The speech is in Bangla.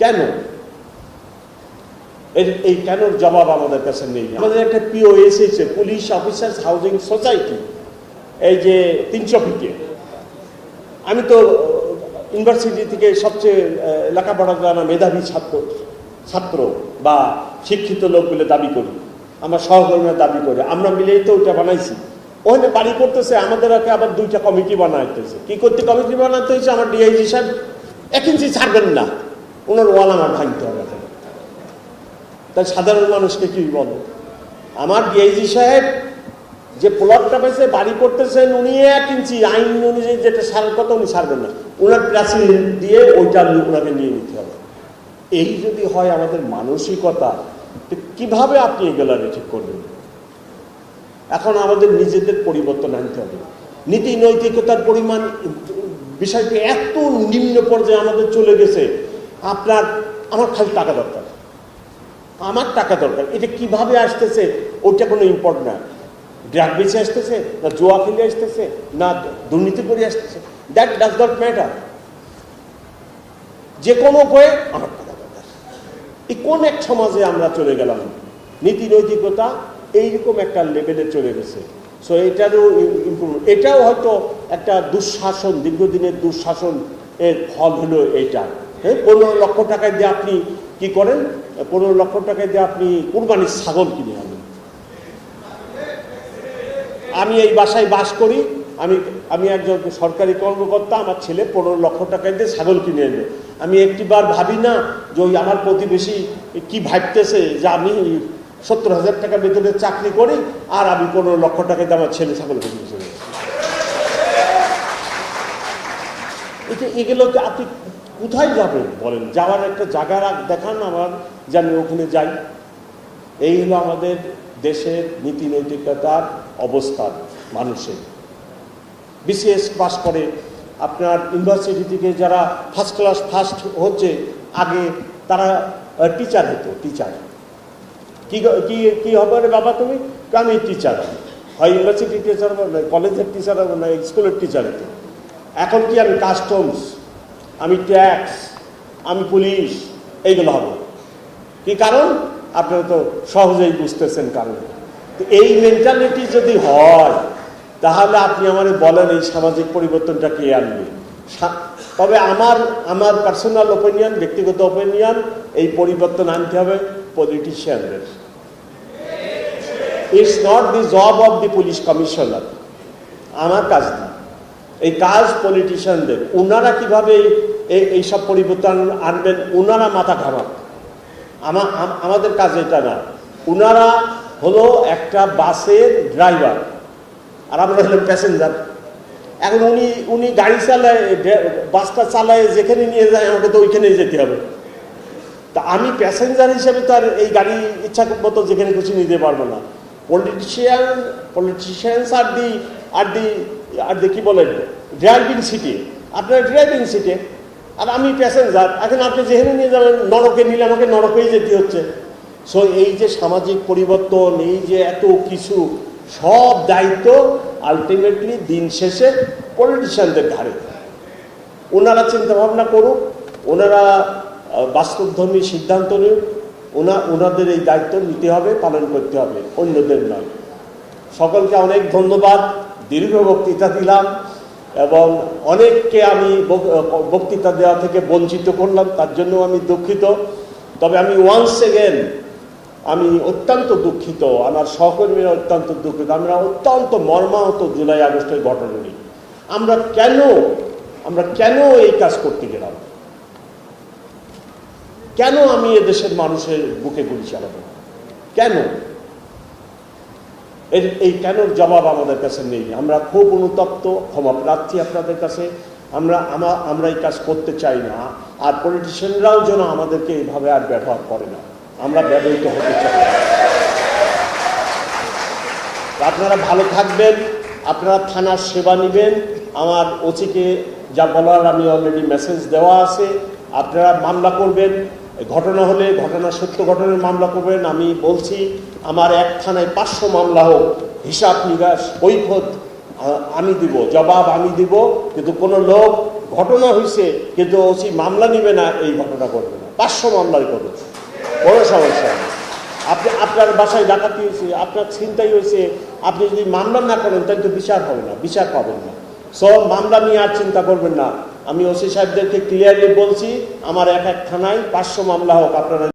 কেন? এই কেন জবাব আমাদের কাছে নেই। আমাদের একটা পিও এসেছে পুলিশ অফিসার্স হাউজিং সোসাইটি এই যে, তিনশো ফিটে আমি তো ইউনিভার্সিটি থেকে সবচেয়ে লেখাপড়া জানা মেধাবী ছাত্র ছাত্র বা শিক্ষিত লোক বলে দাবি করি, আমার সহকর্মীরা দাবি করে, আমরা মিলেই তো ওটা বানাইছি। ওখানে বাড়ি করতেছে, আমাদের আগে আবার দুইটা কমিটি বানাইতেছে। কি করতে কমিটি বানাতে হয়েছে? আমার ডিআইজি সাহেব, এক ইঞ্চি ছাড়বেন না। ওনার ওয়াল আমার ভাঙতে হবে তাই সাধারণ মানুষকে কি বলব আমার ডিআইজি সাহেব যে প্লটটা পেয়েছে বাড়ি করতেছেন, উনি এক ইঞ্চি আইন অনুযায়ী যেটা সারার কথা উনি সারবেন না। ওনার প্রাচীর দিয়ে ওইটা ওনাকে নিয়ে নিতে হবে। এই যদি হয় আমাদের মানসিকতা, তো কীভাবে আপনি এগুলো ঠিক করবেন? এখন আমাদের নিজেদের পরিবর্তন আনতে হবে। নীতি নৈতিকতার পরিমাণ বিষয়টি এত নিম্ন পর্যায়ে আমাদের চলে গেছে আপনার, আমার খালি টাকা দরকার। আমার টাকা দরকার। এটা কীভাবে আসতেছে, ওইটা কোনো ইম্পর্ট না। ড্রাগ বেঁচে আসতেছে, না জোয়া খেলে আসতেছে, না দুর্নীতি করে আসতেছে। দ্যাট ডাজ নট ম্যাটার যে কোনো উপায়ে আমার টাকা দরকার। এই কোন এক সমাজে আমরা চলে গেলাম, নীতি নৈতিকতা এইরকম একটা লেভেলে চলে গেছে। সো এটারও ইম্প্রুভ এটাও হয়তো একটা দুঃশাসন, দীর্ঘদিনের দুঃশাসন এর ফল হলো এইটা। হ্যাঁ পনেরো লক্ষ টাকায় দিয়ে আপনি কি করেন? পনেরো লক্ষ টাকায় দিয়ে আপনি কুরবানির ছাগল কিনে আনেন। আমি এই বাসায় বাস করি, আমি আমি একজন সরকারি কর্মকর্তা, আমার ছেলে পনেরো লক্ষ টাকা দিয়ে ছাগল কিনে এনে আমি একটিবার ভাবি না যে ওই আমার প্রতিবেশী কি ভাবতেছে যে আমি সত্তর হাজার টাকা বেতনের চাকরি করি আর আমি পনেরো লক্ষ টাকা দিয়ে আমার ছেলে ছাগল কিনে চলে এগুলোকে আপনি কোথায় যাবেন বলেন? যাওয়ার একটা জায়গা দেখান আমার, যে আমি ওখানে যাই। এই হলো আমাদের দেশের নীতি নৈতিকতার অবস্থান মানুষের। বিসিএস পাস করে, আপনার ইউনিভার্সিটি থেকে যারা ফার্স্ট ক্লাস ফার্স্ট হচ্ছে, আগে তারা টিচার হতো টিচার কি কি কি হবে রে বাবা তুমি? আমি টিচার হয় ইউনিভার্সিটি টিচার হব, না কলেজের টিচার হব, না স্কুলের টিচার হতো। এখন কি আমি কাস্টমস আমি ট্যাক্স, আমি পুলিশ, এইগুলো হবে। কি কারণ? আপনারা তো সহজেই বুঝতেছেন কারণ। এই মেন্টালিটি যদি হয়, তাহলে আপনি আমারে বলেন এই সামাজিক পরিবর্তনটা কে আনবে? তবে আমার আমার পার্সোনাল ওপিনিয়ন ব্যক্তিগত ওপিনিয়ন এই পরিবর্তন আনতে হবে পলিটিশিয়ানদের it's not the job of the police commissioner আমার কাজ না এই কাজ পলিটিশিয়ানদের ওনারা কীভাবে এই- এইসব পরিবর্তন আনবেন ওনারা মাথা ঘামাক আমা আমাদের কাজ এটা না। ওনারা হলো একটা বাসের ড্রাইভার, আর আমরা হলাম প্যাসেঞ্জার। এখন উনি উনি গাড়ি চালায় বাসটা চালায়, যেখানে নিয়ে যায়, আমাকে তো ওইখানেই যেতে হবে। তা আমি প্যাসেঞ্জার হিসেবে তো আর এই গাড়ি ইচ্ছা মতো যেখানে খুশি নিতে পারব না। পলিটিশিয়ান পলিটিশিয়ানস আর দি আর দি আর দি কী বলেন ড্রাইভিং সিটে। আপনার ড্রাইভিং সিটে আর আমি প্যাসেঞ্জার এখন আপনি যেখানে নিয়ে যাবেন, নরকে নিলে আমাকে নরকেই যেতে হচ্ছে। সো এই যে সামাজিক পরিবর্তন, এই যে এত কিছু, সব দায়িত্ব আলটিমেটলি দিন শেষে পলিটিশিয়ানদের ঘাড়ে। ওনারা চিন্তা ভাবনা করুক, ওনারা বাস্তবধর্মী সিদ্ধান্ত নিন ওনা, ওনাদের এই দায়িত্ব নিতে হবে, পালন করতে হবে, অন্যদের নয়। সকলকে অনেক ধন্যবাদ, দীর্ঘ বক্তৃতা দিলাম। এবং অনেককে আমি বক- বক্তৃতা দেওয়া থেকে বঞ্চিত করলাম, তার জন্য আমি দুঃখিত। তবে আমি ওয়ান্স এগেন আমি অত্যন্ত দুঃখিত, আমার সহকর্মীরা অত্যন্ত দুঃখিত, আমরা অত্যন্ত মর্মাহত জুলাই আগস্টের ঘটনা নিয়ে। আমরা কেন আমরা কেন এই কাজ করতে গেলাম? কেন আমি এদেশের মানুষের বুকে গুলি চালাবো? কেন? এর এই কেন জবাব আমাদের কাছে নেই। আমরা খুব অনুতপ্ত, ক্ষমা প্রার্থী আপনাদের কাছে। আমরা, আমা, আমরা এই কাজ করতে চাই না। আর পলিটিশিয়ানরাও যেন আমাদেরকে এইভাবে আর ব্যবহার করে না। আমরা ব্যবহৃত হতে চাই না। আপনারা ভালো থাকবেন। আপনারা থানার সেবা নেবেন। আমার ওসিকে যা বলার আমি অলরেডি মেসেজ দেওয়া আছে। আপনারা মামলা করবেন। ঘটনা হলে ঘটনা সত্য ঘটনার মামলা করবেন। আমি বলছি, আমার এক থানায় পাঁচশো মামলা হোক, হিসাব নিকাশ কৈফত আমি দিব, জবাব আমি দিব, কিন্তু কোনো লোক ঘটনা হয়েছে কিন্তু ওসি মামলা নিবে না, এই ঘটনা করবে না। পাঁচশো মামলাই করবে। বড় সমস্যা আপনি, আপনার বাসায় ডাকাতি হয়েছে আপনার চিন্তাই হয়েছে আপনি যদি মামলা না করেন, তাহলে তো বিচার হবে না, বিচার পাবেন না। সব মামলা নিয়ে আর চিন্তা করবেন না। আমি ওসি সাহেবদেরকে ক্লিয়ারলি বলছি আমার এক এক থানায় পাঁচশো মামলা হোক আপনারা